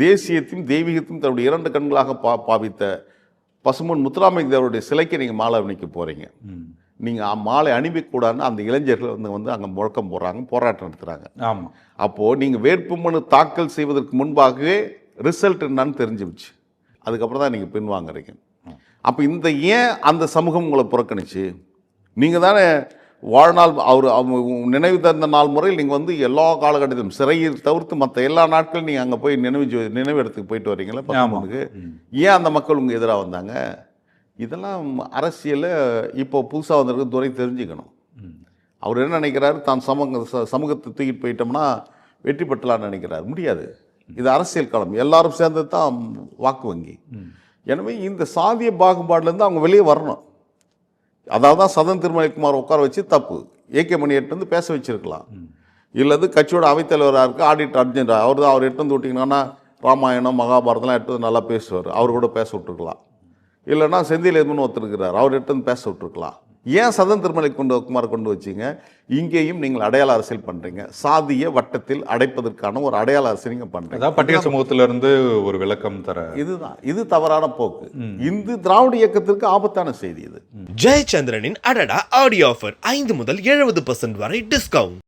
தேசியத்தையும் தெய்வீகத்தையும் தன்னுடைய இரண்டு கண்களாக பா பாவித்த பசுமன் முத்துராமலிங்க தேவருடைய சிலைக்கு நீங்கள் மாலை அணிக்க போகிறீங்க நீங்கள் மாலை அணிவிக்கூடாதுன்னு அந்த இளைஞர்கள் வந்து வந்து அங்கே முழக்கம் போடுறாங்க போராட்டம் நடத்துகிறாங்க ஆமா. அப்போது நீங்கள் வேட்புமனு தாக்கல் செய்வதற்கு முன்பாகவே ரிசல்ட் என்னன்னு தெரிஞ்சுச்சு அதுக்கப்புறம் தான் நீங்கள் பின்வாங்குறீங்க. அப்போ இந்த ஏன் அந்த சமூகம் உங்களை புறக்கணிச்சு? நீங்கள் தானே வாழ்நாள் அவர் அவங்க நினைவு தந்த நாள் முறையில் நீங்கள் வந்து எல்லா காலகட்டத்திலும் சிறையில் தவிர்த்து மற்ற எல்லா நாட்களும் நீங்கள் அங்கே போய் நினைவு நினைவு இடத்துக்கு போயிட்டு வரீங்களா? பசுமனுக்கு ஏன் அந்த மக்கள் உங்கள் எதிராக வந்தாங்க? இதெல்லாம் அரசியலில் இப்போ புதுசாக வந்திருக்க துறை தெரிஞ்சுக்கணும். அவர் என்ன நினைக்கிறாரு? தான் சமூக சமூகத்தை தூக்கிட்டு போயிட்டோம்னா வெற்றி பெற்றலாம்னு நினைக்கிறார். முடியாது. இது அரசியல் களம். எல்லாரும் சேர்ந்து தான் வாக்கு வங்கி. எனவே இந்த சாதிய பாகுபாடுலேருந்து அவங்க வெளியே வரணும். அதாவது தான் சதன் திருமலைக்குமார் உட்கார வச்சு தப்பு. ஏகே மணி எட்டு வந்து பேச வச்சிருக்கலாம். இல்லது கட்சியோட அவைத்தலைவராக இருக்குது ஆடிட் அர்ஜென்ட் அவர் தான் அவர் எட்டு வந்து விட்டிங்கன்னா ராமாயணம் மகாபாரதம்லாம் எட்டு வந்து நல்லா பேசுவார். அவர் கூட பேச விட்டுருக்கலாம். இல்லைன்னா செந்தில் எதுன்னு ஒருத்தருக்கிறார் அவர் எட்டு வந்து பேச விட்டுருக்கலாம். ஏன் சதன் திருமலை கொண்டு குமார் கொண்டு வச்சீங்க? இங்கேயும் நீங்கள் அடையாள அரசியல் பண்ணுறீங்க சாதிய வட்டத்தில் அடைப்பதற்கான ஒரு அடையாள அரசியல் நீங்கள் பண்ணுறீங்க பட்டியல் சமூகத்துல இருந்து ஒரு விளக்கம் தர. இதுதான். இது தவறான போக்கு. இந்து திராவிட இயக்கத்திற்கு ஆபத்தான செய்தி இது. ஜெயச்சந்திரனின் அடடா ஆடியோ ஆஃபர் ஐந்து முதல் எழுபது வரை டிஸ்கவுண்ட்